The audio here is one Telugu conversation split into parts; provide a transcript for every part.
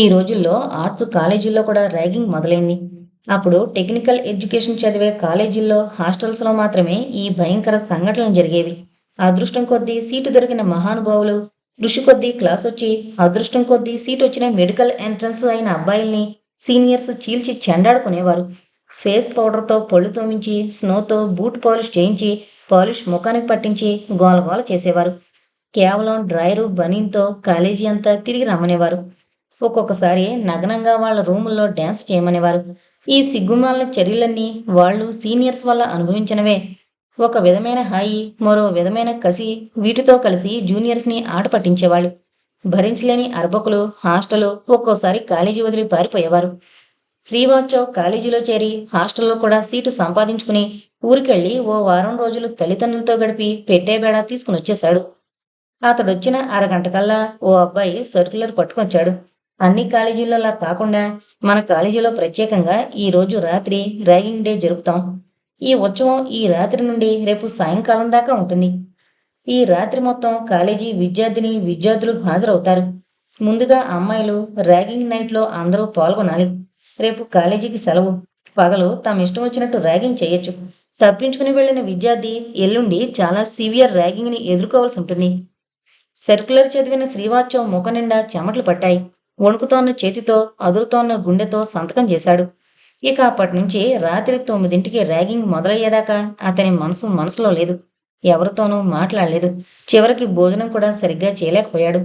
ఈ రోజుల్లో ఆర్ట్స్ కాలేజీల్లో కూడా ర్యాగింగ్ మొదలైంది. అప్పుడు టెక్నికల్ ఎడ్యుకేషన్ చదివే కాలేజీల్లో హాస్టల్స్లో మాత్రమే ఈ భయంకర సంఘటనలు జరిగేవి. అదృష్టం కొద్దీ సీటు దొరికిన మహానుభావులు కృషి కొద్దీ క్లాస్ వచ్చి అదృష్టం కొద్దీ సీట్ వచ్చిన మెడికల్ ఎంట్రన్స్ అయిన అబ్బాయిల్ని సీనియర్స్ చీల్చి చెండాడుకునేవారు. ఫేస్ పౌడర్తో పళ్ళు తోమించి స్నోతో బూట్ పాలిష్ చేయించి పాలిష్ ముఖానికి పట్టించి గోలగోల చేసేవారు. కేవలం డ్రైరు బనీన్తో కాలేజీ అంతా తిరిగి రమ్మనేవారు. ఒక్కొక్కసారి నగ్నంగా వాళ్ళ రూముల్లో డ్యాన్స్ చేయమనేవారు. ఈ సిగ్గుమాలిన చర్యలన్నీ వాళ్ళు సీనియర్స్ వల్ల అనుభవించినవే. ఒక విధమైన హాయి మరో విధమైన కసి వీటితో కలిసి జూనియర్స్ని ఆట పట్టించేవాళ్ళు. భరించలేని అర్భకులు హాస్టలు ఒక్కోసారి కాలేజీ వదిలి పారిపోయేవారు. శ్రీవాచో కాలేజీలో చేరి హాస్టల్లో కూడా సీటు సంపాదించుకుని ఊరికెళ్ళి ఓ వారం రోజులు తల్లిదండ్రులతో గడిపి పెట్టేబేడా తీసుకుని వచ్చేశాడు అతడొచ్చిన అరగంట కల్లా ఓ అబ్బాయి సర్కులర్ పట్టుకొచ్చాడు. అన్ని కాలేజీలలా కాకుండా మన కాలేజీలో ప్రత్యేకంగా ఈ రోజు రాత్రి ర్యాగింగ్ డే జరుపుతాం. ఈ ఉత్సవం ఈ రాత్రి నుండి రేపు సాయంకాలం దాకా ఉంటుంది. ఈ రాత్రి మొత్తం కాలేజీ విద్యార్థిని విద్యార్థులు హాజరవుతారు. ముందుగా అమ్మాయిలు ర్యాగింగ్ నైట్లో అందరూ పాల్గొనాలి. రేపు కాలేజీకి సెలవు. పగలు తమ ఇష్టం వచ్చినట్టు ర్యాగింగ్ చేయొచ్చు. తప్పించుకుని వెళ్ళిన విద్యార్థి ఎల్లుండి చాలా సివియర్ ర్యాగింగ్ని ఎదుర్కోవాల్సి ఉంటుంది. సర్క్యులర్ చదివిన శ్రీవాత్సవ్ ముఖ నిండా చెమటలు పట్టాయి. వణుకుతోన్న చేతితో అదురుతోన్న గుండెతో సంతకం చేశాడు. ఇక అప్పటి నుంచి రాత్రి తొమ్మిదింటికి ర్యాగింగ్ మొదలయ్యేదాకా అతని మనసు మనసులో లేదు. ఎవరితోనూ మాట్లాడలేదు. చివరికి భోజనం కూడా సరిగ్గా చేయలేకపోయాడు.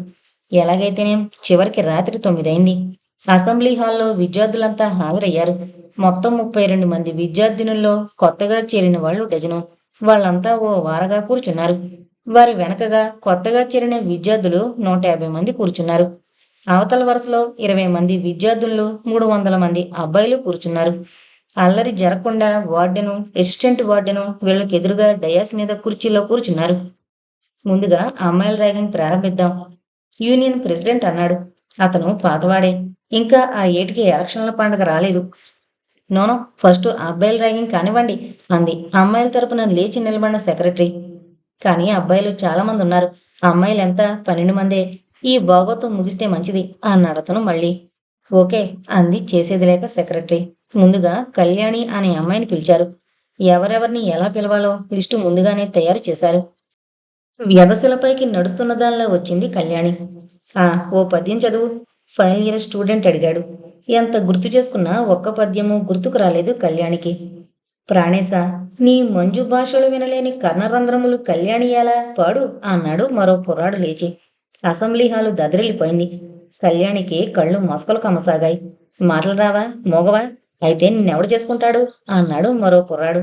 ఎలాగైతేనే చివరికి రాత్రి తొమ్మిదైంది. అసెంబ్లీ హాల్లో విద్యార్థులంతా హాజరయ్యారు. మొత్తం ముప్పై రెండు మంది విద్యార్థినుల్లో కొత్తగా చేరిన వాళ్ళు డజను. వాళ్ళంతా ఓ వారగా కూర్చున్నారు. వారి వెనకగా కొత్తగా చేరిన విద్యార్థులు నూట యాభై మంది కూర్చున్నారు. అవతల వరుసలో ఇరవై మంది విద్యార్థులు మూడు వందల మంది అబ్బాయిలు కూర్చున్నారు. అల్లరి జరగకుండా వార్డెను అసిస్టెంట్ వార్డెను వీళ్ళకి ఎదురుగా డయాస్ మీద కుర్చీలో కూర్చున్నారు. ముందుగా అమ్మాయిల ర్యాగింగ్ ప్రారంభిద్దాం. యూనియన్ ప్రెసిడెంట్ అన్నాడు. అతను పాతవాడే. ఇంకా ఆ ఏటికి ఎలక్షన్ల పండుగ రాలేదు. నోనో ఫస్ట్ అబ్బాయిల ర్యాగింగ్ కానివ్వండి అంది. అమ్మాయిల తరపున లేచి నిలబడిన సెక్రటరీ. కానీ అబ్బాయిలు చాలా మంది ఉన్నారు. అమ్మాయిలు ఎంత? పన్నెండు మందే. ఈ బాగోతం ముగిస్తే మంచిది అన్నాడు అతను మళ్ళీ. ఓకే అంది చేసేది లేక సెక్రటరీ. ముందుగా కళ్యాణి అనే అమ్మాయిని పిలిచారు. ఎవరెవరిని ఎలా పిలవాలో లిస్టు ముందుగానే తయారు చేశారు. వ్యవస్థలపైకి నడుస్తున్న దానిలో వచ్చింది కళ్యాణి. ఆ ఓ పద్యం చదువు. ఫైనల్ ఇయర్ స్టూడెంట్ అడిగాడు. ఎంత గుర్తు చేసుకున్నా ఒక్క పద్యము గుర్తుకు రాలేదు కళ్యాణికి. ప్రాణేశ నీ మంజు భాషలు వినలేని కర్ణరంధ్రములు కళ్యాణి ఎలా పాడు? అన్నాడు మరో కుర్రాడు లేచి. అసెంబ్లీ హాలు దదిరిల్లిపోయింది. కళ్యాణికి కళ్ళు మసకలు కమసాగాయి మాటలు రావా? మోగవా? అయితే నిన్నెవడు చేసుకుంటాడు? అన్నాడు మరో కుర్రాడు.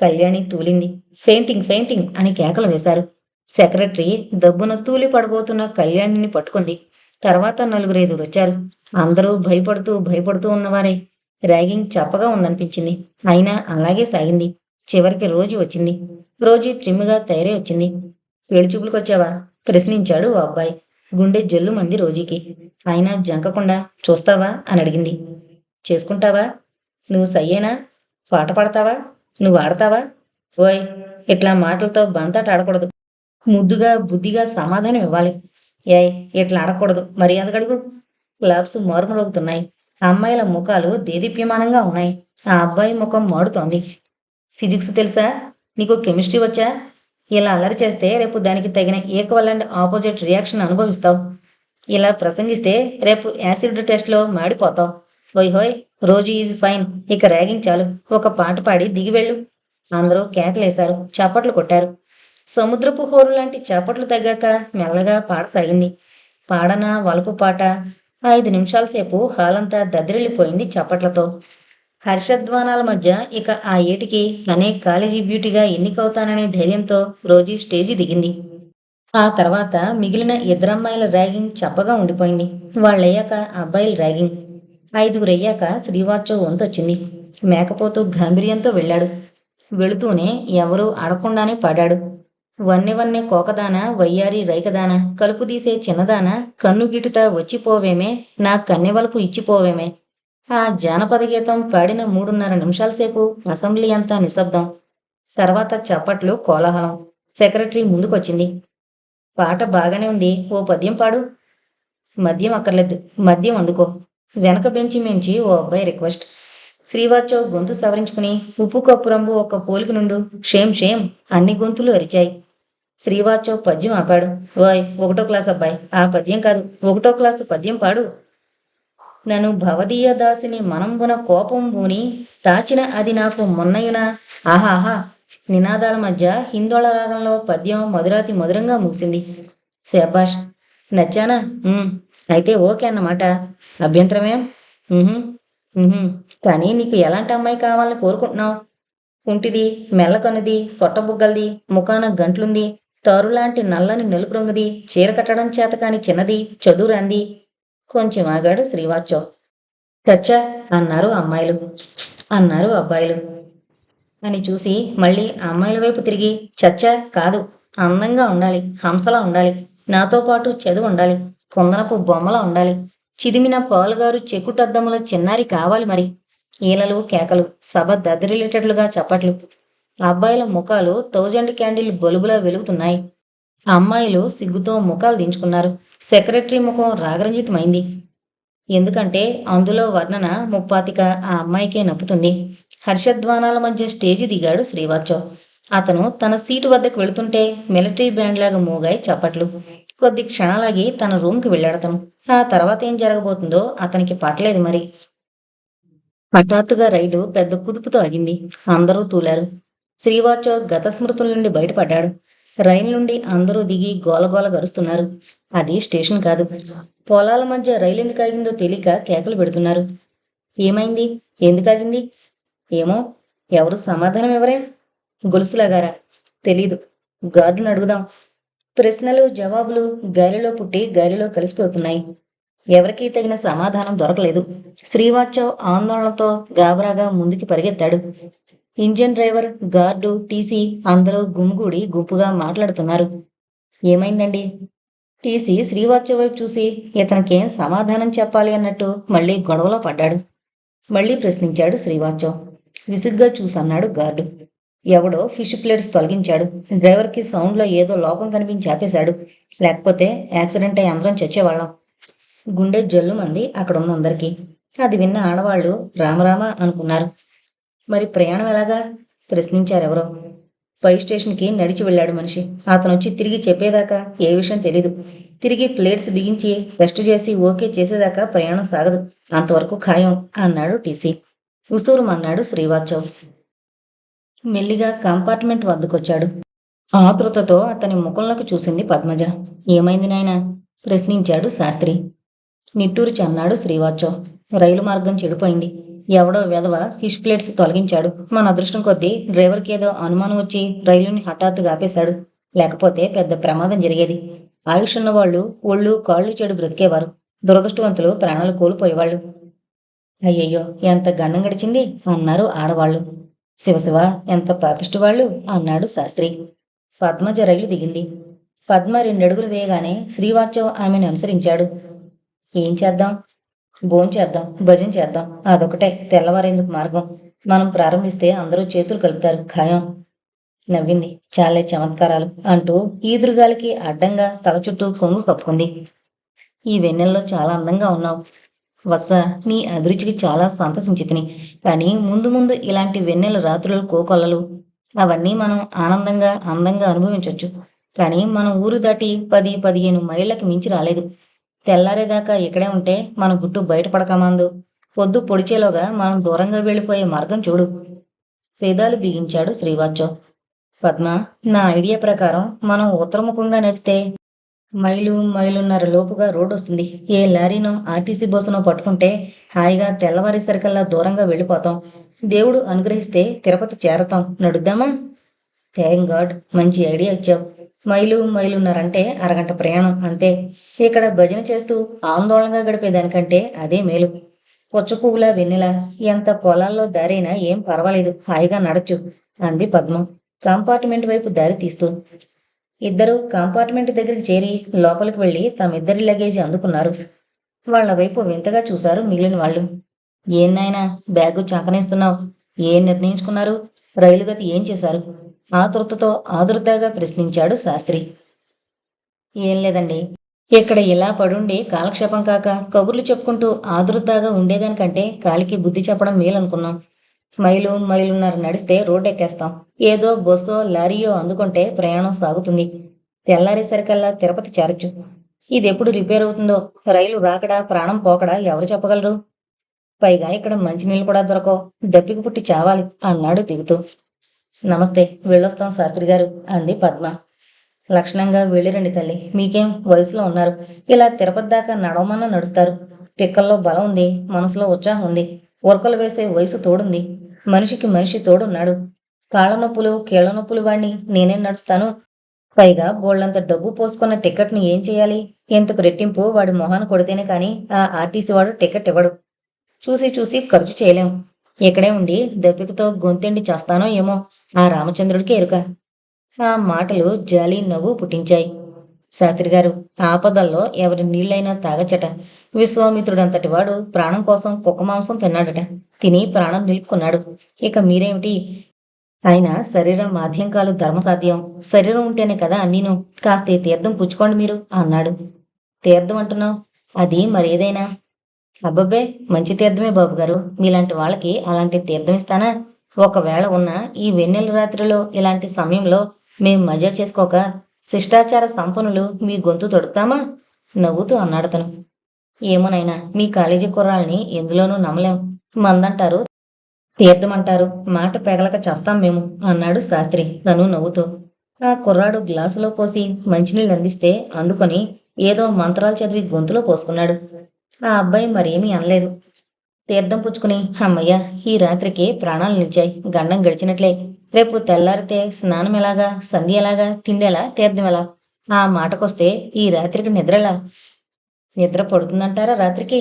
కళ్యాణి తూలింది. ఫెయింటింగ్ ఫెయింటింగ్ అని కేకలు వేశారు. సెక్రటరీ దబ్బున తూలి పడబోతున్న కళ్యాణిని పట్టుకుంది. తర్వాత నలుగురైదుగురు వచ్చారు. అందరూ భయపడుతూ భయపడుతూ ఉన్నవారే. ర్యాగింగ్ చప్పగా ఉందనిపించింది. అయినా అలాగే సాగింది. చివరికి రోజు వచ్చింది. రోజు ట్రిమ్గా తయారై వచ్చింది. పెళ్ళి వచ్చావా ప్రశ్నించాడు ఓ అబ్బాయి. గుండె జల్లు మంది రోజీకి. అయినా జంకకుండా చూస్తావా? అని అడిగింది. చేసుకుంటావా? నువ్వు సయ్యేనా? పాట పాడతావా? నువ్వు ఆడతావా? ఓయ్ ఇట్లా మాటలతో బంతాట ఆడకూడదు. ముద్దుగా బుద్ధిగా సమాధానం ఇవ్వాలి. ఏయ్ ఇట్లా ఆడకూడదు. మర్యాద గడుగు గ్లాబ్స్ మారుమరుగుతున్నాయి అమ్మాయిల ముఖాలు దేదీప్యమానంగా ఉన్నాయి. ఆ అబ్బాయి ముఖం మాడుతోంది. ఫిజిక్స్ తెలుసా? నీకు కెమిస్ట్రీ వచ్చా? ఇలా అల్లరి చేస్తే రేపు దానికి తగిన ఈక్వల్ అండ్ ఆపోజిట్ రియాక్షన్ అనుభవిస్తావు. ఇలా ప్రసంగిస్తే రేపు యాసిడ్ టెస్ట్లో మాడిపోతావు. ఓయ్ హోయ్ రోజు ఈజ్ ఫైన్ ఇక ర్యాగింగ్ చాలు. ఒక పాట పాడి దిగి వెళ్ళు. అందరూ కేకలేశారు చప్పట్లు కొట్టారు. సముద్రపు హోరు లాంటి చప్పట్లు తగ్గాక మెల్లగా పాడసాగింది పాడన వలపు పాట? ఐదు నిమిషాల సేపు హాలంతా దద్దరిల్లిపోయింది చప్పట్లతో. హర్షధ్వానాల మధ్య ఇక ఆ ఏటికి తనే కాలేజీ బ్యూటీగా ఎన్నికవుతాననే ధైర్యంతో రోజీ స్టేజి దిగింది. ఆ తర్వాత మిగిలిన ఇద్దరమ్మాయిల ర్యాగింగ్ చప్పగా ఉండిపోయింది. వాళ్ళయ్యాక అబ్బాయిల ర్యాగింగ్. ఐదుగురు అయ్యాక శ్రీవాత్సవ్ వంతొచ్చింది. మేకపోతూ గాంభీర్యంతో వెళ్ళాడు. వెళుతూనే ఎవరూ అడగకుండానే పడాడు. వన్నె వన్నె కోకదాన వయ్యారి రైకదాన కలుపు తీసే చిన్నదాన కన్నుగిటుత వచ్చిపోవేమే నా కన్నెవలపు ఇచ్చిపోవేమే ఆ జానపద గీతం పాడిన మూడున్నర నిమిషాల సేపు అసెంబ్లీ అంతా నిశ్శబ్దం. తర్వాత చప్పట్లు కోలాహలం. సెక్రటరీ ముందుకొచ్చింది. పాట బాగానే ఉంది. ఓ పద్యం పాడు. మద్యం అక్కర్లేదు. మద్యం అందుకో. వెనక బెంచి మించి ఓ అబ్బాయి రిక్వెస్ట్. శ్రీవాచో గొంతు సవరించుకుని ఉప్పు కప్పురంబు ఒక పోలికి నుండు షేమ్ షేమ్ అన్ని గొంతులు అరిచాయి. శ్రీవాచో పద్యం ఆపాడు. ఓయ్ ఒకటో క్లాస్ అబ్బాయి. ఆ పద్యం కాదు. ఒకటో క్లాసు పద్యం పాడు. నన్ను భవదీయదాసిని మనంబున కోపం బూని దాచిన అది నాకు మొన్నయున. ఆహాహా నినాదాల మధ్య హిందోళ రాగంలో పద్యం మధురాతి మధురంగా ముగిసింది. శబాష్ నచ్చానా? అయితే ఓకే అన్నమాట. అభ్యంతరమేం? కానీ నీకు ఎలాంటి అమ్మాయి కావాలని కోరుకుంటున్నావు? కుంటిది మెల్లకనుది సొట్టబుగ్గలది ముఖాన గంట్లుంది తారులాంటి నల్లని నలుపు రంగుది చీర కట్టడం చేత కాని చిన్నది చదువురాంది కొంచెం ఆగాడు శ్రీవాచో. చచ్చా అన్నారు అమ్మాయిలు. అన్నారు అబ్బాయిలు. అని చూసి మళ్ళీ అమ్మాయిల వైపు తిరిగి చచ్చా కాదు అందంగా ఉండాలి హంసలా ఉండాలి నాతో పాటు చదువు ఉండాలి కుందనపు బొమ్మలా ఉండాలి చిదిమిన పాలుగారు చెక్కుటద్దముల చిన్నారి కావాలి మరి. ఈలలు కేకలు సభ దద్దరిల్లేటట్లుగా చప్పట్లు. అబ్బాయిల ముఖాలు థౌజండ్ క్యాండిల్ బలుబులా వెలుగుతున్నాయి. అమ్మాయిలు సిగ్గుతో ముఖాలు దించుకున్నారు. సెక్రటరీ ముఖం రాగరంజితమైంది. ఎందుకంటే అందులో వర్ణన ముప్పాతిక ఆ అమ్మాయికే నప్పుతుంది హర్షధ్వానాల మధ్య స్టేజి దిగాడు శ్రీవాచో అతను తన సీటు వద్దకు వెళుతుంటే మిలిటరీ బ్యాండ్ లాగా మోగాయి చప్పట్లు. కొద్ది క్షణాలాగి తన రూమ్కి వెళ్ళాడతను. ఆ తర్వాత ఏం జరగబోతుందో అతనికి పట్టలేదు మరి. హఠాత్తుగా రైలు పెద్ద కుదుపుతో ఆగింది. అందరూ తూలారు. శ్రీవాచో గత స్మృతుల నుండి బయటపడ్డాడు. రైలు నుండి అందరూ దిగి గోలగోల గరుస్తున్నారు. అది స్టేషన్ కాదు. పొలాల మధ్య రైలు ఎందుకు ఆగిందో తెలియక కేకలు పెడుతున్నారు. ఏమైంది? ఎందుకు ఆగింది? ఏమో ఎవరు సమాధానం ఎవరే గొలుసులాగారా? తెలీదు. గార్డును అడుగుదాం. ప్రశ్నలు జవాబులు గాలిలో పుట్టి గాలిలో కలిసిపోతున్నాయి. ఎవరికీ తగిన సమాధానం దొరకలేదు. శ్రీవాత్సవ్ ఆందోళనతో గాబరాగా ముందుకి పరిగెత్తాడు. ఇంజన్ డ్రైవర్ గార్డు టీసీ అందరూ గుమిగూడి గుంపుగా మాట్లాడుతున్నారు. ఏమైందండి? టీసీ శ్రీవాత్సవ్ వైపు చూసి ఇతనికేం సమాధానం చెప్పాలి అన్నట్టు మళ్ళీ గొడవలో పడ్డాడు. మళ్ళీ ప్రశ్నించాడు శ్రీవాత్సవ్ విసుగ్గా చూసన్నాడు గార్డు. ఎవడో ఫిష్ ప్లేట్స్ తొలగించాడు. డ్రైవర్కి సౌండ్లో ఏదో లోపం కనిపించి ఆపేశాడు. లేకపోతే యాక్సిడెంట్ అయి అందరం చచ్చేవాళ్ళం. గుండె జల్లు మంది అక్కడ ఉన్న అందరికీ. అది విన్న ఆడవాళ్ళు రామరామ అనుకున్నారు. మరి ప్రయాణం ఎలాగా? ప్రశ్నించారు ఎవరో. పై స్టేషన్కి నడిచి వెళ్ళాడు మనిషి. అతను వచ్చి తిరిగి చెప్పేదాకా ఏ విషయం తెలీదు. తిరిగి ప్లేట్స్ బిగించి రెస్ట్ చేసి ఓకే చేసేదాకా ప్రయాణం సాగదు. అంతవరకు ఖాయం అన్నాడు టీసీ. ఉసూరు అన్నాడు శ్రీవాచవ్ మెల్లిగా కంపార్ట్మెంట్ వద్దకొచ్చాడు. ఆతృతతో అతని ముఖంలోకి చూసింది పద్మజ. ఏమైంది నాయనా? ప్రశ్నించాడు శాస్త్రి. నిట్టూరిచి అన్నాడు శ్రీవాచవ్ రైలు మార్గం చెడిపోయింది. ఎవడో వెధవ ఫిష్ ప్లేట్స్ తొలగించాడు. మన అదృష్టం కొద్దీ డ్రైవర్కి ఏదో అనుమానం వచ్చి రైలుని హఠాత్తుగా ఆపేశాడు. లేకపోతే పెద్ద ప్రమాదం జరిగేది. ఆయుష్ ఉన్న వాళ్ళు ఒళ్ళు కాళ్ళు చెడు బ్రతికేవారు. దురదృష్టవంతులు ప్రాణాలు కోల్పోయేవాళ్ళు. అయ్యయ్యో ఎంత గండం గడిచింది అన్నారు ఆడవాళ్ళు. శివశివ ఎంత పాపిష్టి వాళ్ళు అన్నాడు శాస్త్రి. పద్మజ రైలు దిగింది. పద్మ రెండడుగులు వేయగానే శ్రీవాచవ్ ఆమెను అనుసరించాడు. ఏం చేద్దాం? భోంచేద్దాం భజన చేద్దాం. అదొకటే తెల్లవారేందుకు మార్గం. మనం ప్రారంభిస్తే అందరూ చేతులు కలుపుతారు. ఖాయం. నవ్వింది. చాలే చమత్కారాలు అంటూ ఈదురుగాలికి అడ్డంగా తల చుట్టూ కొంగు కప్పుకుంది. ఈ వెన్నెల్లో చాలా అందంగా ఉన్నావు. వత్స నీ అభిరుచికి చాలా సంతసించితిని కానీ ముందు ముందు ఇలాంటి వెన్నెల రాత్రులు కోకొల్లలు అవన్నీ మనం ఆనందంగా అందంగా అనుభవించవచ్చు కానీ మనం ఊరు దాటి పది పదిహేను మైళ్ళకి మించి రాలేదు. తెల్లారేదాకా ఇక్కడే ఉంటే మన గుట్టు బయటపడకమందు. పొద్దు పొడిచేలోగా మనం దూరంగా వెళ్ళిపోయే మార్గం చూడు. వేదాలు బిగించాడు శ్రీవాచో పద్మ నా ఐడియా ప్రకారం మనం ఉత్తరముఖంగా నడిస్తే మైలు మైలున్నర లోపుగా రోడ్ వస్తుంది. ఏ లారీనో ఆర్టీసీ బస్సునో పట్టుకుంటే హాయిగా తెల్లవారేసరికల్లా దూరంగా వెళ్ళిపోతాం. దేవుడు అనుగ్రహిస్తే తిరుపతి చేరతాం. నడుద్దామా? థ్యాంక్ గాడ్ మంచి ఐడియా ఇచ్చావు. మైలు మైలున్నారంటే అరగంట ప్రయాణం అంతే. ఇక్కడ భజన చేస్తూ ఆందోళనగా గడిపేదానికంటే అదే మేలు. పొచ్చ పువ్వులా వెన్నెలా ఎంత పొలాల్లో దారైనా ఏం పర్వాలేదు హాయిగా నడచ్చు అంది పద్మ. కంపార్ట్మెంట్ వైపు దారి తీస్తూ. ఇద్దరు కంపార్ట్మెంట్ దగ్గరికి చేరి లోపలికి వెళ్ళి తమిద్దరి లగేజ్ అందుకున్నారు. వాళ్ళ వైపు వింతగా చూశారు మిగిలిన వాళ్ళు. ఏం బ్యాగు చాకనేస్తున్నావు ఏం నిర్ణయించుకున్నారు? రైలు గతి ఏం చేశారు? ఆతృతతో ఆదుర్దాగా ప్రశ్నించాడు శాస్త్రి. ఏం లేదండి. ఇక్కడ ఇలా పడుండి కాలక్షేపం కాక కబుర్లు చెప్పుకుంటూ ఆదురుతాగా ఉండేదానికంటే కాలికి బుద్ధి చెప్పడం మేలనుకున్నాం. మైలు మైలున్నర నడిస్తే రోడ్ ఎక్కేస్తాం ఏదో బస్సో లారీయో అందుకుంటే ప్రయాణం సాగుతుంది. తెల్లారేసరికల్లా తిరుపతి చేరచ్చు. ఇది ఎప్పుడు రిపేర్ అవుతుందో రైలు రాకడా ప్రాణం పోకడా ఎవరు చెప్పగలరు? పైగా ఇక్కడ మంచినీళ్ళు కూడా దొరకవు. దప్పికి పుట్టి చావాలి అన్నాడు దిగుతూ. నమస్తే వెళ్ళొస్తాం శాస్త్రి గారు అంది పద్మ. లక్షణంగా వెళ్ళిరండి తల్లి మీకేం వయసులో ఉన్నారు? ఇలా తిరుపతి దాకా నడవమన్నా నడుస్తారు. పిక్కల్లో బలం ఉంది మనసులో ఉత్సాహం ఉంది ఉరకలు వేసే వయసు తోడుంది మనిషికి మనిషి తోడున్నాడు. కాళ్ళ నొప్పులు కీళ్ళ నొప్పులు వాడిని నేనే నడుస్తాను? పైగా బోళ్ళంత డబ్బు పోసుకున్న టికెట్ను ఏం చేయాలి? ఎంతకు రెట్టింపు వాడి మొహాన్ని కొడితేనే కానీ ఆ ఆర్టీసీ వాడు టికెట్ ఇవ్వడు. చూసి చూసి ఖర్చు చేయలేం. ఇక్కడే ఉండి దప్పికతో గొంతెండి చేస్తానో ఏమో. ఆ రామచంద్రుడికి ఎరుక. ఆ మాటలు జాలి నవ్వు పుట్టించాయి. శాస్త్రి గారు ఆపదల్లో ఎవరి నీళ్ళైనా తాగచట విశ్వామిత్రుడంతటి వాడు ప్రాణం కోసం కుక్క మాంసం తిన్నాడట. తిని ప్రాణం నిలుపుకున్నాడు. ఇక మీరేమిటి? ఆయన శరీరం మాధ్యంకాలు ధర్మసాధ్యం. శరీరం ఉంటేనే కదా అన్నీను. కాస్త ఈ తీర్థం పుచ్చుకోండి మీరు అన్నాడు. తీర్థం అంటున్నావు? అది మరేదైనా? అబ్బబ్బే మంచి తీర్థమే బాబు గారు మీలాంటి వాళ్ళకి అలాంటి తీర్థం ఇస్తానా? ఒకవేళ ఉన్న ఈ వెన్నెల రాత్రిలో ఇలాంటి సమయంలో మేం మజా చేసుకోక శిష్టాచార సంపన్నులు మీ గొంతు తొడుతామా నవ్వుతూ అన్నాడతను. ఏమోనైనా మీ కాలేజీ కుర్రాళ్ళని ఎందులోనూ నమ్మలేం. మందంటారు తీర్థమంటారు మాట పెగలక చేస్తాం మేము అన్నాడు శాస్త్రి తను నవ్వుతూ. ఆ కుర్రాడు గ్లాసులో పోసి మంచినీళ్ళు అందిస్తే అందుకొని ఏదో మంత్రాలు చదివి గొంతులో పోసుకున్నాడు. ఆ అబ్బాయి మరేమీ అనలేదు. తీర్థం పుచ్చుకుని అమ్మయ్య ఈ రాత్రికి ప్రాణాలు నిలిచాయి గండం గడిచినట్లే. రేపు తెల్లారితే స్నానం ఎలాగా సంధి ఎలాగా తిండెలా తీర్థం ఎలా? ఆ మాటకొస్తే ఈ రాత్రికి నిద్రలా? నిద్ర పడుతుందంటారా రాత్రికి?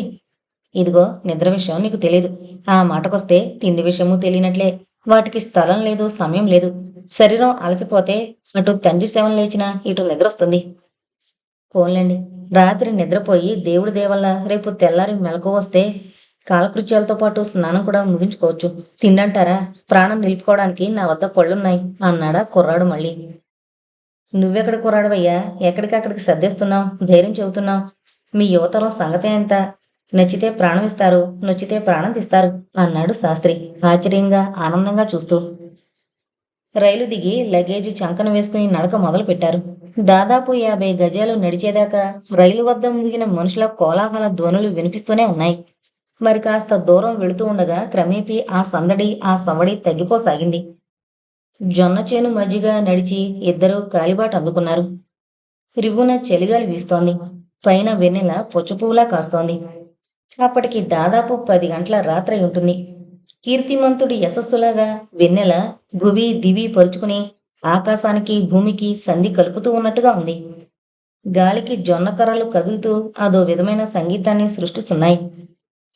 ఇదిగో నిద్ర విషయం నీకు తెలీదు. ఆ మాటకొస్తే తిండి విషయము తెలియనట్లే. వాటికి స్థలం లేదు సమయం లేదు. శరీరం అలసిపోతే అటు తండ్రి సేవలు లేచినా ఇటు నిద్ర వస్తుంది పోన్లేండి. రాత్రి నిద్రపోయి దేవుడి దేవల్ల రేపు తెల్లారి మెలకు వస్తే కాలకృత్యాలతో పాటు స్నానం కూడా ముగించుకోవచ్చు. తిండంటారా ప్రాణం నిలుపుకోవడానికి నా వద్ద పళ్ళున్నాయి అన్నాడా కుర్రాడు మళ్ళీ. నువ్వెక్కడ కుర్రాడువయ్యా? ఎక్కడికక్కడికి సర్దేస్తున్నావు? ధైర్యం చెబుతున్నావు? మీ యువతరం సంగతే ఎంత? నచ్చితే ప్రాణం ఇస్తారు నొచ్చితే ప్రాణం తీస్తారు అన్నాడు శాస్త్రి ఆశ్చర్యంగా ఆనందంగా చూస్తూ. రైలు దిగి లగేజ్ చంకన వేసుకుని నడక మొదలు పెట్టారు దాదాపు యాభై గజాలు నడిచేదాకా రైలు వద్ద ముగిన మనుషుల కోలాహల ధ్వనులు వినిపిస్తూనే ఉన్నాయి. మరి కాస్త దూరం వెళుతూ ఉండగా క్రమేపీ ఆ సందడి ఆ సవడి తగ్గిపోసాగింది. జొన్న చేను మధ్యగా నడిచి ఇద్దరూ కాలిబాట అందుకున్నారు. రివ్వున చలిగాలి వీస్తోంది. పైన వెన్నెల పొచ్చుపువ్వులా కాస్తోంది. అప్పటికి దాదాపు పది గంటల రాత్రి ఉంటుంది. కీర్తిమంతుడి యశస్సులాగా వెన్నెల భువి దివి పరుచుకుని ఆకాశానికి భూమికి సంధి కలుపుతూ ఉన్నట్టుగా ఉంది. గాలికి జొన్న కర్రలు కదులుతూ అదో విధమైన సంగీతాన్ని సృష్టిస్తున్నాయి.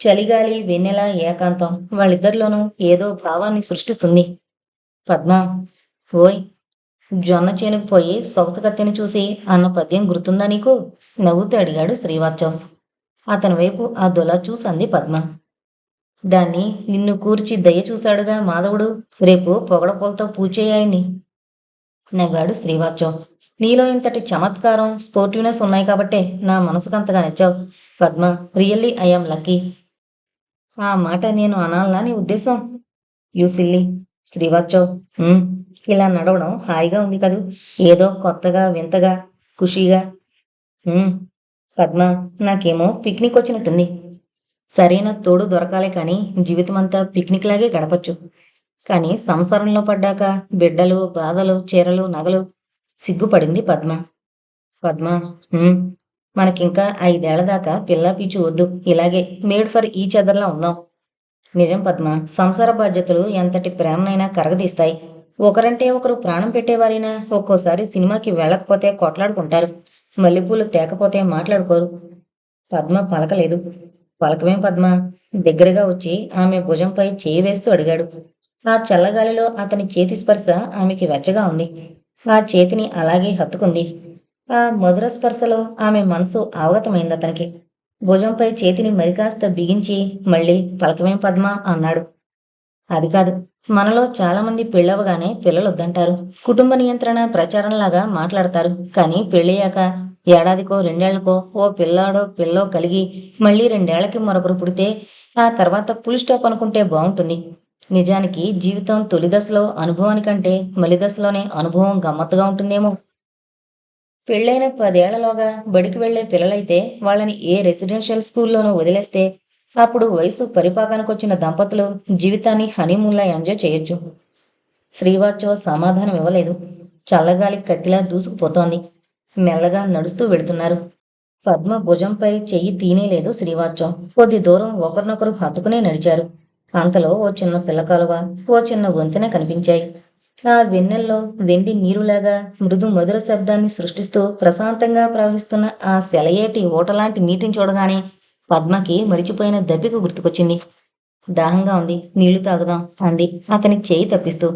చలిగాలి వెన్నెల ఏకాంతం వాళ్ళిద్దరిలోనూ ఏదో భావాన్ని సృష్టిస్తుంది. పద్మ ఓయ్ జొన్న చేనుకు పోయి సొగసు కత్తిని చూసి అన్న పద్యం గుర్తుందా నీకు? నవ్వుతూ అడిగాడు శ్రీవాత్సవ్. అతని వైపు ఆ దొల చూసంది పద్మ. దాన్ని నిన్ను కూర్చి దయ చూశాడుగా మాధవుడు. రేపు పొగడపోలతో పూచేయాయని నవ్వాడు శ్రీవాత్సవ్. నీలో ఇంతటి చమత్కారం స్పోర్టివ్నెస్ ఉన్నాయి కాబట్టే నా మనసుకంతగా నచ్చావు. Padma really I'm lucky. ఆ మాట నేను అనాలనా నీ ఉద్దేశం? యూ సిల్లి శ్రీవాత్సవ్ ఇలా నడవడం హాయిగా ఉంది కదూ. ఏదో కొత్తగా వింతగా ఖుషీగా. పద్మ నాకేమో పిక్నిక్ వచ్చినట్టుంది. సరైన తోడు దొరకాలే కానీ జీవితం అంతా పిక్నిక్ లాగే గడపచ్చు. కానీ సంసారంలో పడ్డాక బిడ్డలు బాధలు చీరలు నగలు సిగ్గుపడింది పద్మ. పద్మ మనకింకా ఐదేళ్ళ దాకా పిల్ల పీచు వద్దు. ఇలాగే మేడ్ ఫర్ ఈ చెదర్లా ఉందాం. నిజం పద్మ సంసార బాధ్యతలు ఎంతటి ప్రేమనైనా కరగదీస్తాయి. ఒకరంటే ఒకరు ప్రాణం పెట్టేవారైనా ఒక్కోసారి సినిమాకి వెళ్ళకపోతే కొట్లాడుకుంటారు. మల్లెపూలు తేకపోతే మాట్లాడుకోరు. పద్మ పలకలేదు. పలకమేం పద్మ? దగ్గరగా వచ్చి ఆమె భుజంపై చేయి వేస్తూ అడిగాడు. ఆ చల్లగాలిలో అతని చేతి స్పర్శ ఆమెకి వెచ్చగా ఉంది. ఆ చేతిని అలాగే హత్తుకుంది. ఆ మధుర స్పర్శలో ఆమె మనసు అవగతమైంది అతనికి. భుజంపై చేతిని మరికాస్త బిగించి మళ్ళీ పలకమే పద్మ అన్నాడు. అది కాదు మనలో చాలామంది పెళ్ళవగానే పిల్లలు వద్దంటారు కుటుంబ నియంత్రణ ప్రచారంలాగా మాట్లాడతారు. కానీ పెళ్ళయ్యాక ఏడాదికో రెండేళ్ళకో ఓ పిల్లాడో పిల్లో కలిగి మళ్ళీ రెండేళ్ళకి మరొకరు పుడితే ఆ తర్వాత పులి స్టాప్ అనుకుంటే బాగుంటుంది. నిజానికి జీవితం తొలి దశలో అనుభవానికంటే మలి దశలోనే అనుభవం గమ్మత్తుగా ఉంటుందేమో. పెళ్ళైన పదేళ్ళలోగా బడికి వెళ్ళే పిల్లలైతే వాళ్ళని ఏ రెసిడెన్షియల్ స్కూల్లోనూ వదిలేస్తే అప్పుడు వయసు పరిపాకానికి వచ్చిన దంపతులు జీవితాన్ని హనీమూన్లా ఎంజాయ్ చేయొచ్చు. శ్రీవాచో సమాధానం ఇవ్వలేదు. చల్లగాలి కత్తిలా దూసుకుపోతోంది. మెల్లగా నడుస్తూ వెళుతున్నారు. పద్మ భుజంపై చెయ్యి తీనేలేదు శ్రీవాచం. కొద్ది దూరం ఒకరినొకరు హత్తుకునే నడిచారు. అంతలో ఓ చిన్న పిల్లకాలువ ఓ చిన్న వంతెన కనిపించాయి. ఆ వెన్నెల్లో వెండి నీరులాగా మృదు మధుర శబ్దాన్ని సృష్టిస్తూ ప్రశాంతంగా ప్రవహిస్తున్న ఆ సెలయేటి ఓటలాంటి నీటిని చూడగానే పద్మకి మరిచిపోయిన దప్పిక గుర్తుకొచ్చింది. దాహంగా ఉంది. నీళ్ళు తాగుదాం అంది. అతనికి చేయి తప్పిస్తూ.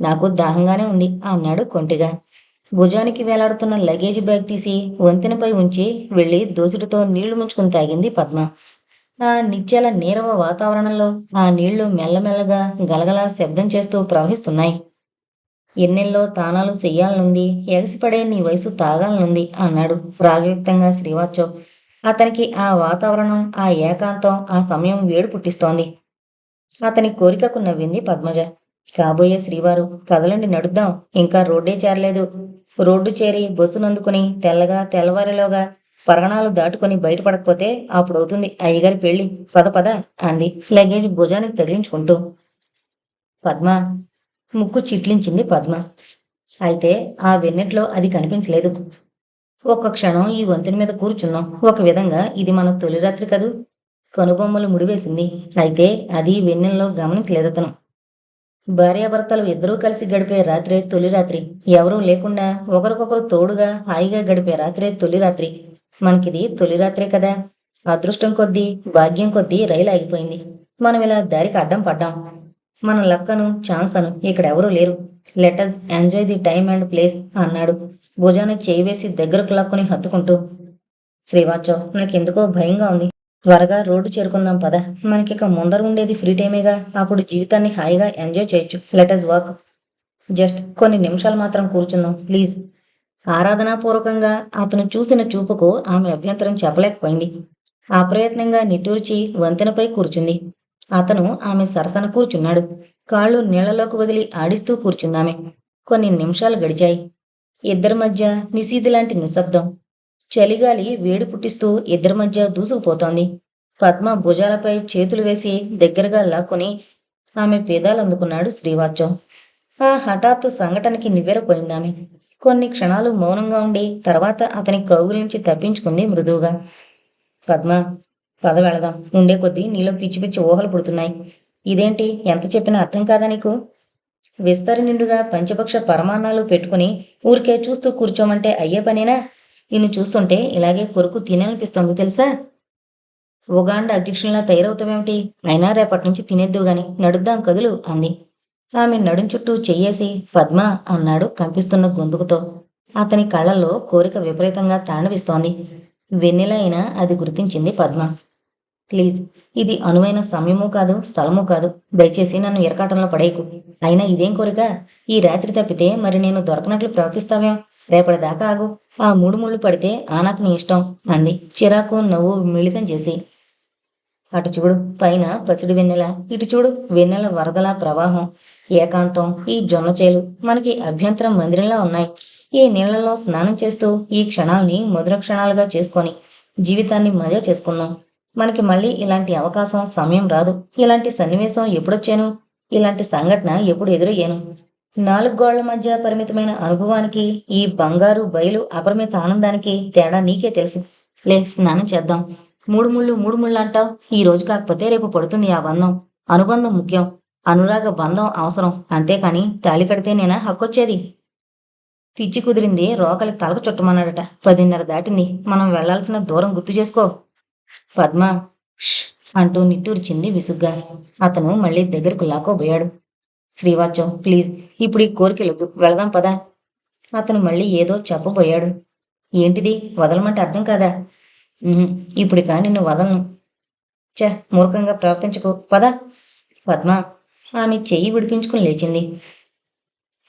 నాకు దాహంగానే ఉంది అన్నాడు కొంటిగా. భుజానికి వేలాడుతున్న లగేజ్ బ్యాగ్ తీసి వంతెనపై ఉంచి వెళ్ళి దోసుడితో నీళ్ళు ముంచుకుని తాగింది పద్మ. ఆ నిత్యాల నీరవ వాతావరణంలో ఆ నీళ్ళు మెల్లమెల్లగా గలగలా శబ్దం చేస్తూ ప్రవహిస్తున్నాయి. ఎన్నెల్లో తానాలు చెయ్యాలనుంది ఎగసిపడే నీ వయసు తాగాలనుంది అన్నాడు రాగయుక్తంగా శ్రీవాచో అతనికి ఆ వాతావరణం ఆ ఏకాంతం ఆ సమయం వేడు పుట్టిస్తోంది. అతని కోరికకు నవ్వింది పద్మజ. కాబోయే శ్రీవారు కదలండి నడుద్దాం ఇంకా రోడ్డే చేరలేదు. రోడ్డు చేరి బస్సునందుకుని తెల్లగా తెల్లవారిలోగా పరగణాలు దాటుకుని బయటపడకపోతే అప్పుడవుతుంది అయ్యగారి పెళ్ళి పద పద అంది. లగేజ్ భుజానికి తగిలించుకుంటూ. పద్మ ముక్కు చిట్లించింది పద్మ. అయితే ఆ వెన్నెట్లో అది కనిపించలేదు. ఒక్క క్షణం ఈ వంతెన మీద కూర్చున్నాం. ఒక విధంగా ఇది మన తొలి రాత్రి కదూ? కనుబొమ్మలు ముడివేసింది. అయితే అది వెన్నెల్లో గమనించలేదతను భార్యాభర్తలు ఇద్దరూ కలిసి గడిపే రాత్రే తొలి రాత్రి. ఎవరూ లేకుండా ఒకరికొకరు తోడుగా హాయిగా గడిపే రాత్రే తొలి రాత్రి. మనకిది తొలి రాత్రే కదా. అదృష్టం కొద్దీ భాగ్యం కొద్దీ రైలు ఆగిపోయింది మనం ఇలా దారికి అడ్డం పడ్డాం. మన లక్కను ఛాన్స్ అను ఇక్కడ ఎవరూ లేరు let's enjoy the time and place అన్నాడు. భుజానికి చేయి వేసి దగ్గరకు లాక్కుని హత్తుకుంటూ శ్రీవాచవ్ నాకెందుకో భయంగా ఉంది. త్వరగా రోడ్డు చేరుకుందాం పద. మనకిక ముందర ఉండేది ఫ్రీ టైమేగా. అప్పుడు జీవితాన్ని హాయిగా ఎంజాయ్ చేయొచ్చు. Let's walk. జస్ట్ కొన్ని నిమిషాలు మాత్రం కూర్చుందాం ప్లీజ్. ఆరాధనాపూర్వకంగా అతను చూసిన చూపుకు ఆమె అభ్యంతరం చెప్పలేకపోయింది. అప్రయత్నంగా నిట్టూర్చి వంతెనపై కూర్చుంది. అతను ఆమె సరసన కూర్చున్నాడు. కాళ్ళు నీళ్ళలోకి వదిలి ఆడిస్తూ కూర్చుందామె. కొన్ని నిమిషాలు గడిచాయి. ఇద్దరి మధ్య నిశీది లాంటి నిశ్శబ్దం. చలిగాలి వేడి పుట్టిస్తూ ఇద్దరి మధ్య దూసుకుపోతోంది. పద్మ భుజాలపై చేతులు వేసి దగ్గరగా లాక్కుని ఆమె పేదాలందుకున్నాడు అందుకున్నాడు శ్రీవాచం ఆ హఠాత్తు సంఘటనకి నివ్వెరపోయిందామె. కొన్ని క్షణాలు మౌనంగా ఉండి తర్వాత అతని కౌగుల నుంచి తప్పించుకుంది మృదువుగా. పద్మ పద వెళదాం. ఉండే కొద్దీ నీలో పిచ్చి పిచ్చి ఊహలు పుడుతున్నాయి. ఇదేంటి? ఎంత చెప్పినా అర్థం కాదా నీకు? విస్తరి నిండుగా పంచపక్ష పరమాన్నాలు పెట్టుకుని ఊరికే చూస్తూ కూర్చోమంటే అయ్యే పనేనా? నిన్ను చూస్తుంటే ఇలాగే కొరుకు తినాలనిపిస్తోంది తెలుసా? ఉగాండ అధ్యక్షుల్లా తయారవుతావేమిటి? అయినా రేపటి నుంచి తినేద్దు గాని నడుద్దాం కదులు అంది. ఆమె నడుం చుట్టూ చెయ్యేసి పద్మ అన్నాడు కంపిస్తున్న గొంతుకుతో. అతని కళ్ళల్లో కోరిక విపరీతంగా తాండవిస్తోంది. వెన్నెల అయినా అది గుర్తించింది పద్మ. ప్లీజ్. ఇది అనువైన సమయము కాదు స్థలము కాదు. దయచేసి నన్ను ఇరకాటంలో పడేయకు. అయినా ఇదేం కోరిక? ఈ రాత్రి తప్పితే మరి నేను దొరకనట్లు ప్రవర్తిస్తావేం? రేపటిదాకా ఆగు. ఆ మూడు ముళ్ళు పడితే ఆ నాకు నీ ఇష్టం అంది. చిరాకు నవ్వు మిళితం చేసి. అటు చూడు పైన పసిడి వెన్నెల. ఇటు చూడు వెన్నెల వరదల ప్రవాహం ఏకాంతం ఈ జొన్న చేలు. మనకి అభ్యంతరం మందిరంలా ఉన్నాయి. ఈ నీళ్ళలో స్నానం చేస్తూ ఈ క్షణాల్ని మధుర క్షణాలుగా చేసుకొని జీవితాన్ని మజా చేసుకుందాం. మనకి మళ్ళీ ఇలాంటి అవకాశం సమయం రాదు. ఇలాంటి సన్నివేశం ఎప్పుడొచ్చాను? ఇలాంటి సంఘటన ఎప్పుడు ఎదురయ్యాను నాలుగు గోళ్ళ మధ్య పరిమితమైన అనుభవానికి ఈ బంగారు బయలు అపరిమిత ఆనందానికి తేడా నీకే తెలుసు. లే స్నానం చేద్దాం. మూడు ముళ్ళు మూడు ముళ్ళు అంటావు? ఈ రోజు కాకపోతే రేపు పడుతుంది ఆ బంధం. అనుబంధం ముఖ్యం. అనురాగ బంధం అవసరం. అంతేకాని తాళి కడితే నేనా హక్కొచ్చేది? పిచ్చి కుదిరింది రోకలి తలకు చుట్టమన్నాడట. పదిన్నర దాటింది. మనం వెళ్ళాల్సిన దూరం గుర్తు చేసుకో. పద్మ అంటూ నిట్టూర్చింది విసుగ్గా. అతను మళ్ళీ దగ్గరకు లాక్కోబోయాడు. శ్రీవాచం ప్లీజ్ ఇప్పుడు ఈ కోరికలు వెళదాం పదా. అతను మళ్ళీ ఏదో చెప్పబోయాడు. ఏంటిది? వదలమంటే అర్థం కాదా? ఇప్పుడు కానీ నువ్వు వదలను. చ మూర్ఖంగా ప్రవర్తించకు. పద. పద్మ ఆమె చెయ్యి విడిపించుకుని లేచింది.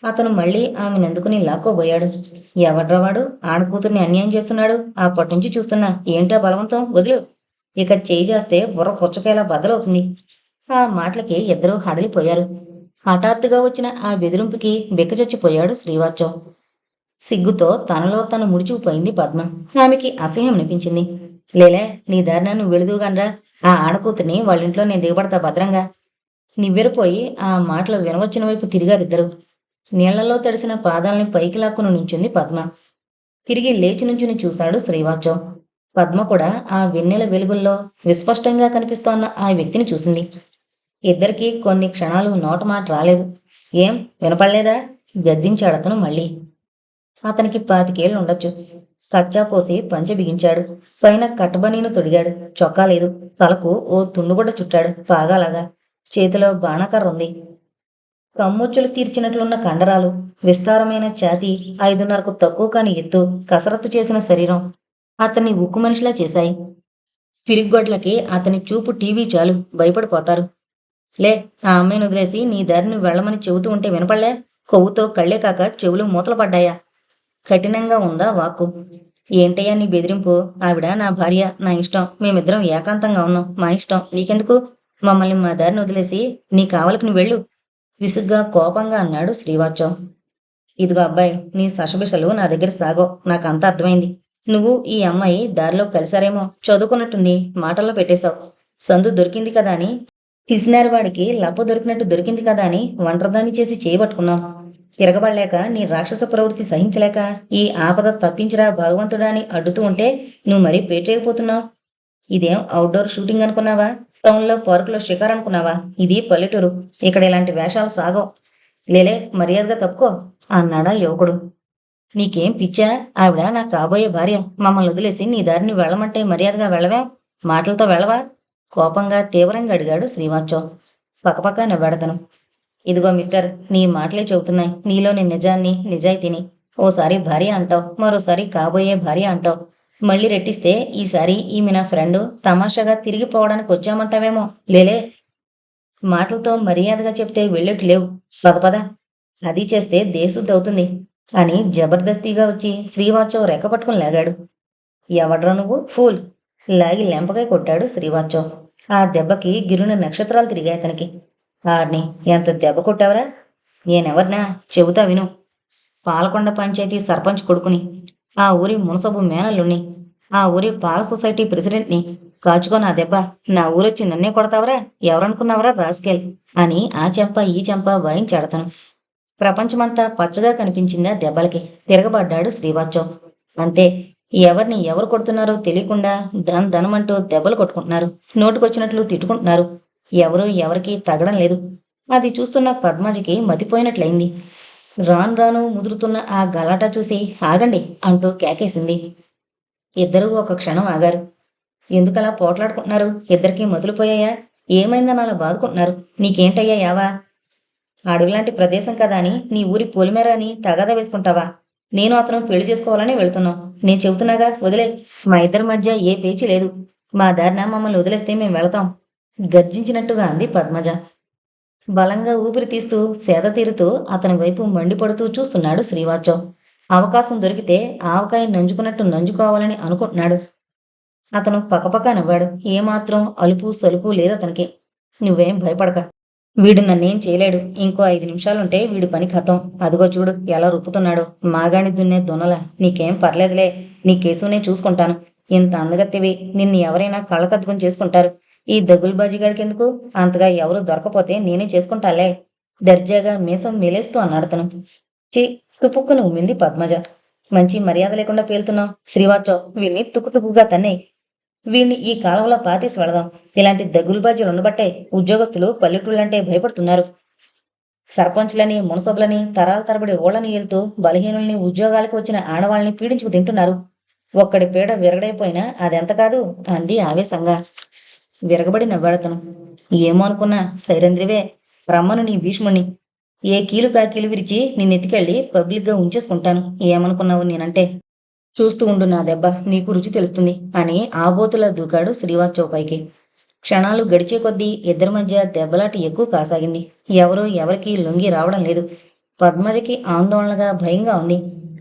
అతను మళ్ళీ ఆమెను అందుకుని లాక్కోబోయాడు. ఎవడ్రవాడు ఆడకూతుర్ని అన్యాయం చేస్తున్నాడు. అప్పటి నుంచి చూస్తున్నా. ఏంటా బలవంతం? వదిలు. ఇక చేయి చేస్తే బుర్ర పుచ్చకాయలా బదలవుతుంది ఆ మాటలకి ఇద్దరూ హడలిపోయారు. హఠాత్తుగా వచ్చిన ఆ బెదిరింపుకి బిక్కచచ్చిపోయాడు శ్రీవాచం సిగ్గుతో తనలో తను ముడిచిపోయింది పద్మ. ఆమెకి అసహ్యం అనిపించింది. లేలే నీ దారిన నువ్వు ఆ ఆడకూతుని వాళ్ళ ఇంట్లో నేను దిగబడతా భద్రంగా. నివ్వెరపోయి ఆ మాటలు వినవచ్చిన వైపు తిరిగారిద్దరు. నీళ్ళలో తడిసిన పాదాల్ని పైకి లాక్కుని నుంచింది పద్మ. తిరిగి లేచి నుంచుని చూశాడు శ్రీవాచం పద్మ కూడా ఆ వెన్నెల వెలుగుల్లో విస్పష్టంగా కనిపిస్తోన్న ఆ వ్యక్తిని చూసింది. ఇద్దరికి కొన్ని క్షణాలు నోట మాట రాలేదు. ఏం? వినపడలేదా? గద్దించాడు అతను మళ్ళీ. అతనికి పాతికేళ్ళు ఉండొచ్చు. కచ్చా పోసి పంచె బిగించాడు. పైన కట్టబనీను తొడిగాడు. చొక్కా లేదు. తలకు ఓ తుండుగుడ్డ చుట్టాడు. పాగాలాగా. చేతిలో బాణకర్ర ఉంది. కమ్ముచ్చులు తీర్చినట్లున్న కండరాలు విస్తారమైన ఛాతీ ఐదున్నరకు తక్కువ కాని ఎత్తు కసరత్తు చేసిన శరీరం అతన్ని ఉక్కు మనిషిలా చేశాయి. పిరిగ్గొడ్లకి అతని చూపు టీవీ చాలు భయపడిపోతారు. లే ఆ అమ్మాయిని వదిలేసి నీ దారిని వెళ్ళమని చెబుతూ ఉంటే వినపడలే? కొవ్వుతో కళ్ళే కాక చెవులు మూతలు పడ్డాయా? కఠినంగా ఉందా వాక్కు? ఏంటయ్యా నీ బెదిరింపు? ఆవిడ నా భార్య నా ఇష్టం. మేమిద్దరం ఏకాంతంగా ఉన్నాం. మా ఇష్టం. నీకెందుకు? మమ్మల్ని మా దారిని వదిలేసి నీ కావలకు నువ్వు వెళ్ళు. విసుగ్గా కోపంగా అన్నాడు శ్రీవాచం ఇదిగో అబ్బాయి నీ సశబిషలు నా దగ్గర సాగో. నాకంతా అర్థమైంది. నువ్వు ఈ అమ్మాయి దారిలో కలిసారేమో చదువుకున్నట్టుంది మాటల్లో పెట్టేశావు. సందు దొరికింది కదా అని. పిసినారి వాడికి లప్ప దొరికినట్టు దొరికింది కదా అని ఒంటరిదాన్ని చేసి చేయబట్టుకున్నావు తిరగబడలేక నీ రాక్షస ప్రవృత్తి సహించలేక ఈ ఆపద తప్పించరా భగవంతుడా అని అడ్డుతూ ఉంటే నువ్వు మరీ పేటరేగిపోతున్నావు ఇదేం అవుట్డోర్ షూటింగ్ అనుకున్నావా? టౌన్లో పార్కులో షికార్ అనుకున్నావా? ఇది పల్లెటూరు. ఇక్కడ ఇలాంటి వేషాలు సాగవు. లేలే మర్యాదగా తప్పుకో అన్నాడా యువకుడు. నీకేం పిచ్చా? ఆవిడ నా కాబోయే భార్య. మమ్మల్ని వదిలేసి నీ దారిని వెళ్ళమంటే మర్యాదగా వెళ్ళవా? మాటలతో వెళ్ళవా? కోపంగా తీవ్రంగా అడిగాడు శ్రీవాత్సవ్ పక్కపక్క నవ్వాడతను. ఇదిగో మిస్టర్ నీ మాటలే చెబుతున్నాయి. నీలోని నిజాన్ని నిజాయితీని ఓసారి భార్య అంటావు మరోసారి కాబోయే భార్య అంటావు. మళ్ళీ రెట్టిస్తే ఈసారి ఈమె నా ఫ్రెండ్. తమాషాగా తిరిగిపోవడానికి వచ్చామంటావేమో. లేలే. మాటలతో మర్యాదగా చెప్తే వెళ్ళట్లేవు. పద పద. అది చేస్తే దేశుద్ధవుతుంది అని జబర్దస్తిగా వచ్చి శ్రీవాత్సవ్ రెక్క పట్టుకుని లాగాడు. ఎవడ్రా నువ్వు? ఫూల్! లాగి లెంపకాయ కొట్టాడు శ్రీవాత్సవ్. ఆ దెబ్బకి గిరున నక్షత్రాలు తిరిగాయి అతనికి. ఆర్ని ఎంత దెబ్బ కొట్టావరా? నేనెవర్నా? చెబుతా విను. పాలకొండ పంచాయతీ సర్పంచ్ కొడుకుని. ఆ ఊరి మునసబు మేనల్లుని ఆ ఊరి పాల సొసైటీ ప్రెసిడెంట్ని. కాచుకో నా దెబ్బ. నా ఊరొచ్చి నన్నే కొడతావరా? ఎవరనుకున్నావరా రాసుకెళ్ళి అని ఆ చెంప ఈ చెంప వాయించాడతను. ప్రపంచమంతా పచ్చగా కనిపించిందా దెబ్బలకి తిరగబడ్డాడు శ్రీవాత్సవ్. అంతే ఎవరిని ఎవరు కొడుతున్నారో తెలియకుండా ధన ధనమంటూ దెబ్బలు కొట్టుకుంటున్నారు. నోటుకొచ్చినట్లు తిట్టుకుంటున్నారు. ఎవరు ఎవరికి తగడం లేదు. అది చూస్తున్న పద్మజకి మతిపోయినట్లయింది. రాను రాను ముదురుతున్న ఆ గలాటా చూసి ఆగండి అంటూ కేకేసింది. ఇద్దరూ ఒక క్షణం ఆగారు. ఎందుకలా పోట్లాడుకుంటున్నారు? ఇద్దరికీ మొదలుపోయాయా ఏమైందని అలా బాదుకుంటున్నారు? నీకేంటయ్యా యావా? అడుగులాంటి ప్రదేశం కదా అని నీ ఊరి పొలిమేర అని తగాదా వేసుకుంటావా? నేను అతను పెళ్ళి చేసుకోవాలని వెళ్తున్నాం. నేను చెబుతున్నాగా వదిలే. మా ఇద్దరి మధ్య ఏ పేచీ లేదు. మా దారిన మమ్మల్ని వదిలేస్తే మేము వెళతాం. గర్జించినట్టుగా అంది పద్మజ. బలంగా ఊపిరి తీస్తూ సేద తీరుతూ అతని వైపు మండిపడుతూ చూస్తున్నాడు శ్రీవాచవ్ అవకాశం దొరికితే ఆవకాయ నంజుకున్నట్టు నంజుకోవాలని అనుకుంటున్నాడు. అతను పకపక నవ్వాడు. ఏమాత్రం అలుపు సలుపు లేదు అతనికి నువ్వేం భయపడక. వీడు నన్నేం చేయలేడు. ఇంకో ఐదు నిమిషాలుంటే వీడి పని ఖతం. అదిగో చూడు ఎలా రుప్పుతున్నాడు మాగాణి దున్నే దున్నల నీకేం పర్లేదులే. నీ కేసునే చూసుకుంటాను. ఇంత అందగత్తివి. నిన్ను ఎవరైనా కళ్ళకద్దుకుని చేసుకుంటారు. ఈ దగ్గులబాజీగాడికి ఎందుకు అంతగా ఎవరు దొరకపోతే నేనే చేసుకుంటాలే. దర్జాగా మీసం మేలేస్తూ అన్నాడు అతను చి తుపుక్కును ఉమ్మింది పద్మజ. మంచి మర్యాద లేకుండా పేలుతున్నావు. శ్రీవాచో వీడిని తుకుటుకుగా తన్నే వీణ్ణి ఈ కాలంలో పాతేసి వెళదాం. ఇలాంటి దగ్గులబాజీలు ఉండబట్టే ఉద్యోగస్తులు పల్లెటూళ్ళంటే భయపడుతున్నారు. సర్పంచులని మునసబులని తరాల తరబడి ఓళ్ళని ఏలుతూ బలహీనుల్ని ఉద్యోగాలకు వచ్చిన ఆడవాళ్ళని పీడించుకు తింటున్నారు. ఒక్కడి పీడ విరగడైపోయినా అదెంత కాదు అంది ఆవేశంగా. విరగబడి నవ్వాడతను ఏమో అనుకున్నా సైరంద్రివే రమ్మను నీ భీష్ముణ్ణి. ఏ కీలు కా కీలు విరిచి నిన్నెత్తికెళ్ళి పబ్లిక్గా ఉంచేసుకుంటాను. ఏమనుకున్నావు నేనంటే? చూస్తూ ఉండు నా దెబ్బ నీకు రుచి తెలుస్తుంది. అని ఆబోతుల దూకాడు శ్రీవాస్ చౌపాయికి. క్షణాలు గడిచే కొద్దీ ఇద్దరి మధ్య దెబ్బలాట ఎక్కువ కాసాగింది. ఎవరూ ఎవరికీ లొంగి రావడం లేదు. పద్మజకి ఆందోళనగా భయంగా ఉంది.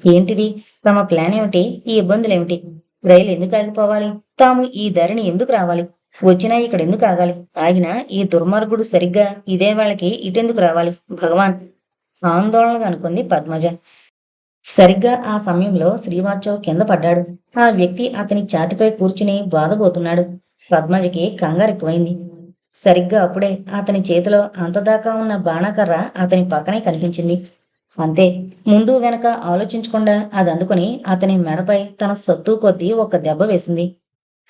ఏంటిది? తమ ప్లాన్ ఏమిటి? ఈ ఇబ్బందులేమిటి? రైలు ఎందుకు ఆగిపోవాలి? తాము ఈ ధరిని ఎందుకు రావాలి? వచ్చినా ఇక్కడ ఎందుకు ఆగాలి? ఆగినా ఈ దుర్మార్గుడు సరిగ్గా ఇదే వాళ్ళకి ఇటెందుకు రావాలి? భగవాన్! ఆందోళనగా అనుకుంది పద్మజ. సరిగ్గా ఆ సమయంలో శ్రీవాచవ్ కింద పడ్డాడు. ఆ వ్యక్తి అతని ఛాతిపై కూర్చుని బాధపోతున్నాడు. పద్మజకి కంగారెక్కువైంది సరిగ్గా అప్పుడే అతని చేతిలో అంతదాకా ఉన్న బాణాకర్ర అతని పక్కనే కనిపించింది. అంతే ముందు వెనక ఆలోచించకుండా అది అందుకుని అతని మెడపై తన సత్తు కొద్దీ ఒక దెబ్బ వేసింది.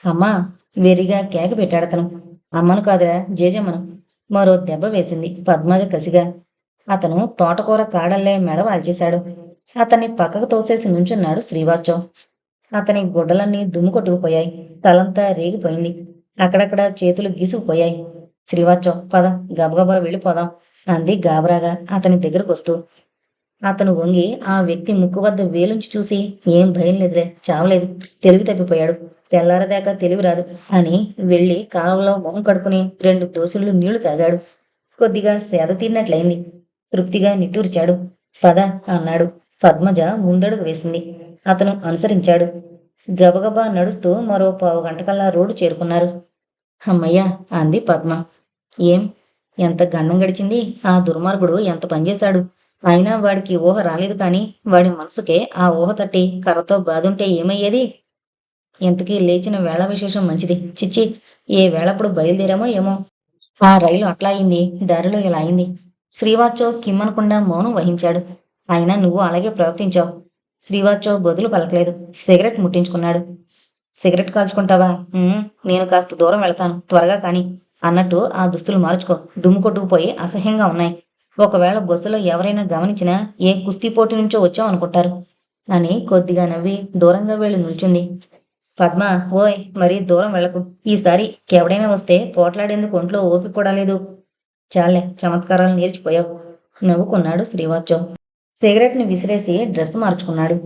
అమ్మా వెరిగా కేక పెట్టాడతను. అమ్మను కాదురా జేజమ్మను. మరో దెబ్బ వేసింది పద్మజ కసిగా. అతను తోటకూర కాడల్లే మెడ వాల్చేశాడు. అతన్ని పక్కకు తోసేసి నుంచున్నాడు శ్రీవాచం. అతని గుడ్డలన్నీ దుమ్ము కొట్టుకుపోయాయి. తలంతా రేగిపోయింది. అక్కడక్కడ చేతులు గీసుకుపోయాయి. శ్రీవాచం పద గబగబా వెళ్ళిపోదాం అంది గాబరాగా అతని దగ్గరకు వస్తూ అతను వంగి ఆ వ్యక్తి ముక్కు వద్ద వేలుంచి చూసి ఏం భయం లేదులే చావలేదు తెలివి తప్పిపోయాడు. తెల్లారదాకా తెలివి రాదు అని వెళ్ళి కాలంలో మొహం కడుపుని రెండు దోసులు నీళ్ళు తాగాడు. కొద్దిగా సేద తీరినట్లయింది. తృప్తిగా నిట్టూర్చాడు. పద అన్నాడు. పద్మజ ముందడుగు వేసింది. అతను అనుసరించాడు. గబగబా నడుస్తూ మరో పావు గంటకల్లా రోడ్డు చేరుకున్నారు. అమ్మయ్యా! అంది పద్మ. ఏం? ఎంత గండం గడిచింది? ఆ దుర్మార్గుడు ఎంత పనిచేశాడు? అయినా వాడికి ఊహ రాలేదు కాని వాడి మనసుకే ఆ ఊహ తట్టి కర్రతో బాదుంటే ఏమయ్యేది? ఇంతకీ లేచిన వేళ విశేషం మంచిది. చిచ్చి! ఏ వేళప్పుడు బయలుదేరామో ఏమో? ఆ రైలు అట్లా అయింది. దారిలో ఇలా అయింది. శ్రీవాచో కిమ్మనకుండా మౌనం వహించాడు. అయినా నువ్వు అలాగే ప్రవర్తించావు. శ్రీవాచో బదులు పలకలేదు. సిగరెట్ ముట్టించుకున్నాడు. సిగరెట్ కాల్చుకుంటావా? నేను కాస్త దూరం వెళ్తాను. త్వరగా కాని. అన్నట్టు ఆ దుస్తులు మార్చుకో. దుమ్ము కొట్టుకుపోయి అసహ్యంగా ఉన్నాయి. ఒకవేళ బస్సులో ఎవరైనా గమనించినా ఏ కుస్తీ పోటీ నుంచో వచ్చావు అనుకుంటారు. అని కొద్దిగా నవ్వి దూరంగా వెళ్ళి నిల్చుంది. పద్మ ఓయ్ మరీ దూరం వెళ్ళకు. ఈసారి ఎవడైనా వస్తే పోట్లాడేందుకు ఒంట్లో ఓపిక కూడా లేదు. చాలే చమత్కారాలు నేర్చిపోయావు. నవ్వుకున్నాడు శ్రీవాచో సిగరెట్ని విసిరేసి డ్రెస్ మార్చుకున్నాడు.